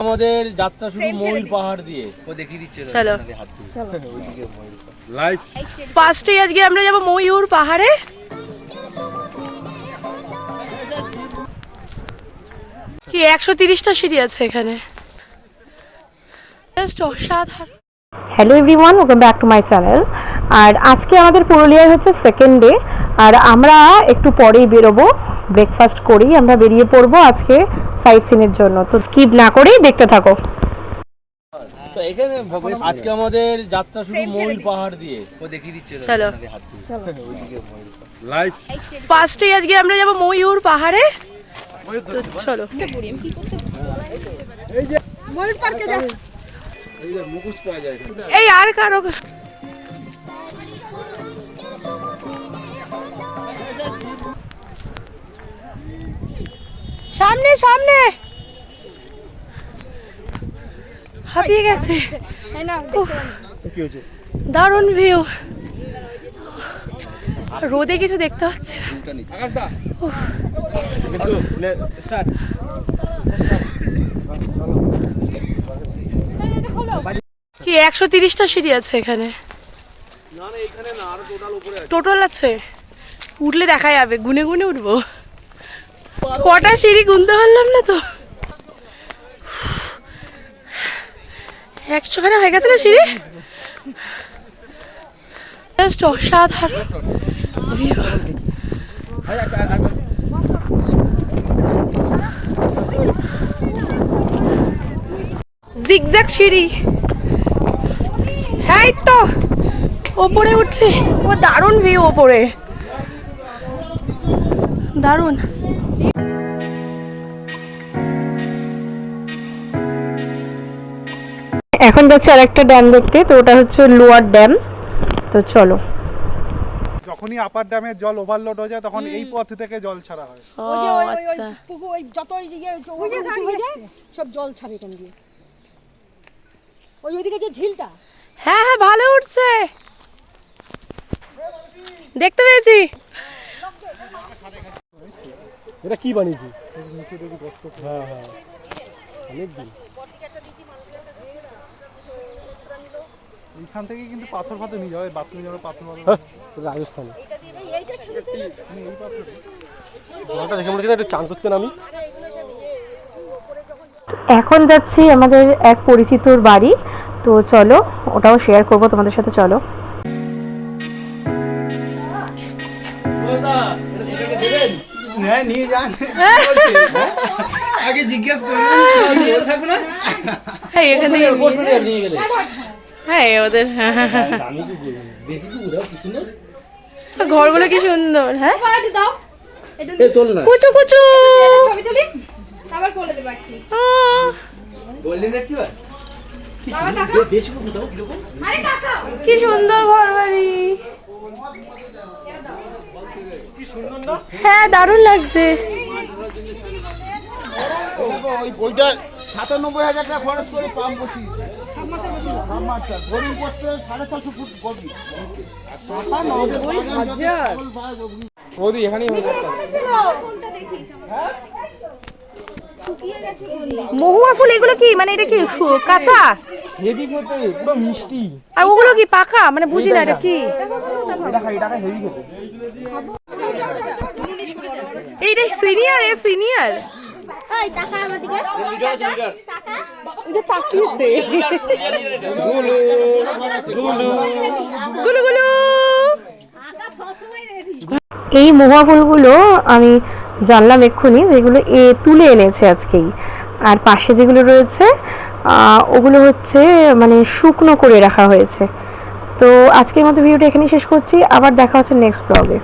আমাদের যাত্রা শুরু ময়ূর পাহাড় দিয়ে। ও দেখিয়ে দিচ্ছে চলো। লাইভ ফার্স্টে আজকে আমরা যাব ময়ূর পাহাড়ে। কি একশো তিরিশটা সিঁড়ি আছে এখানে? জাস্ট অসাধারণ। Hello everyone welcome back to my channel আর আজকে আমাদের পুরুলিয়ায় হচ্ছে সেকেন্ড ডে আর আমরা একটু পরেই বেরোবো। ব্রেকফাস্ট করেই আমরা বেরিয়ে পড়ব আজকে সাইট সিনের জন্য। তো স্কিপ না করেই দেখতে থাকো। তো এখানে আজকে আমাদের যাত্রা শুরু ময়ূর পাহাড় দিয়ে। ও দেখিয়ে দিচ্ছে চলো। ময়ূর। লাইভ ফার্স্টে আজকে আমরা যাব ময়ূর পাহাড়ে। তো চলো। এই যে মুখোশ পাওয়া যায় এই আর কারও সামনে সামনে। হাঁপিয়ে গেছে। দারুণ ভিউ। রোদে কিছু দেখতে হচ্ছে না। আকাশ দা কিন্তু স্টার্ট। কি একশো তিরিশটা সিঁড়ি আছে এখানে? না না এখানে না আরও টোটাল উপরে আছে। টোটাল আছে? উঠলে দেখা যাবে গুনে গুনে উঠবো। কটা সিঁড়ি গুনতে পারলাম না তো? একশোখানে হয়ে গেছে না সিঁড়ি? জাস্ট অসাধারণ। জিগজ্যাগ সিঁড়ি। হ্যাঁ তো, ওপরে উঠছে। ও দারুণ ভিউ ওপরে। দারুণ। এখন যাচ্ছে আরেকটা ড্যাম দেখতে তো ওটা হচ্ছে লোয়ার ড্যাম তো চলো। যখনই আপার ড্যামের জল ওভারলোড হয়ে যায় তখন এই পথ থেকে জল ছাড়া হয়। ওই যে ওই ওই ওই আচ্ছা। পুকুর ওই যত ওই ইয়ে ওই যে হয়ে যায় সব জল ছাড়ে এখান দিয়ে। ওই ওইদিকে যে ঝিলটা। হ্যাঁ হ্যাঁ ভালো উঠছে। দেখতে পেয়েছি? এটা কি বানিয়েছি? হ্যাঁ হ্যাঁ। অনেক দিন এইখান থেকে কিন্তু পাথর ফাথর নিয়ে যাবে বাথরুমে যাবে পাথর ফাথর। রাজস্থানে। জলটা দেখে মনে হচ্ছে একটু চান করতে আমি। এখন যাচ্ছি আমাদের এক পরিচিতর বাড়ি তো চলো ওটাও শেয়ার করব তোমাদের সাথে চলো। হ্যাঁ নিয়ে যান। আগে জিজ্ঞেস করুন না? হ্যাঁ এখান নিয়ে গেলে। হ্যাঁ ওদের হ্যাঁ, হ্যাঁ, ঘরগুলো কি সুন্দর হ্যাঁ? কুচু কুচু। কি সুন্দর। ঘর বাড়ি হ্যাঁ দারুণ লাগছে। ওইটা সাতানব্বই হাজার টাকা খরচ করে পাম্প বসি হয়ে মহুয়া ফুল এগুলো কি? মানে এটা কি কাঁচা? হেভি খেতে পুরো মিষ্টি। আর ওগুলো কি পাকা? মানে বুঝি না এটা কি? এটা খাই এটা হেভি খেতে। এইটা সিনিয়র এ সিনিয়র। ওই টাকা আমার দিকে টাকা যে তাকিয়েছে। গুলু গুলু। টাকা সবসময় এই মহুয়া ফুলগুলো আমি জানলাম এক্ষুনি যেগুলো এ তুলে এনেছে আজকেই। আর পাশে যেগুলো রয়েছে আহ, ওগুলো হচ্ছে মানে শুকনো করে রাখা হয়েছে। তো আজকের মতো ভিডিওটা এখানেই শেষ করছি। আবার দেখা হচ্ছে নেক্সট ব্লগে